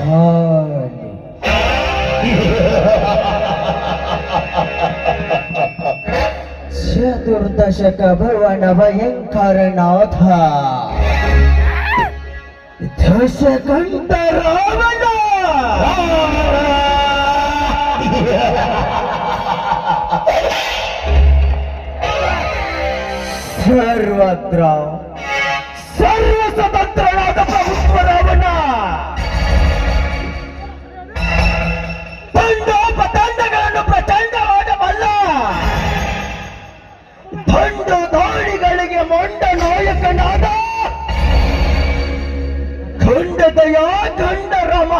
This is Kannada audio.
ಶಾಂತಿ ಚತುರ್ದಶಕ ಭುವನ ಭಯಂಕರನಾಥ. ದಶಕಂಠ ರಾವಣ ಸರ್ವತ್ರ ದುಂಡು ಪತಂಗಗಳನ್ನು ಪ್ರಚಂಡವಾಗಬಲ್ಲ ದುಂಡು ದಾಳಿಗಳಿಗೆ ಮೊಂಡ ನಾಯಕನಾದ ಖಂಡದಯ ಖಂಡರಮ